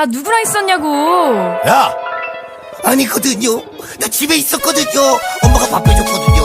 아 누구랑 있었냐고. 야! 아니거든요. 나 집에 있었거든요. 엄마가 밥해줬거든요.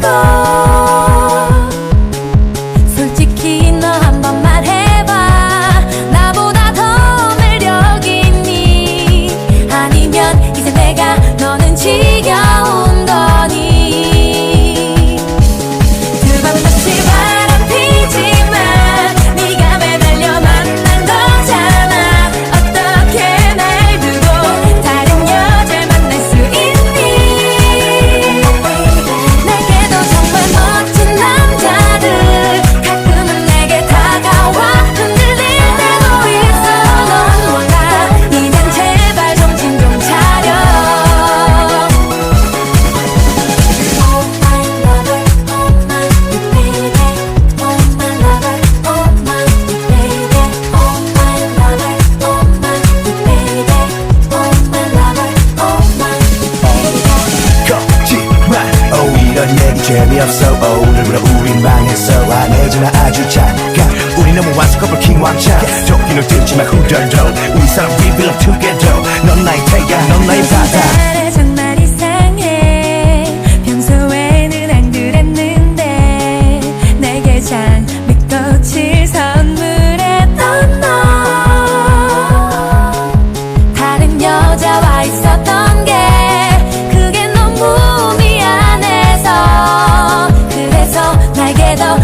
と 재미없어. 어, 오늘부로 우린 망했어. 안해지나 아주 잠깐 우리 너무 완숙커플 킹왕창 조끼는 들지만 후덜덜. 우리 사람 we belong together. 넌 나의 태양 넌 나의 바다. 다른 여자와 있었던 quedo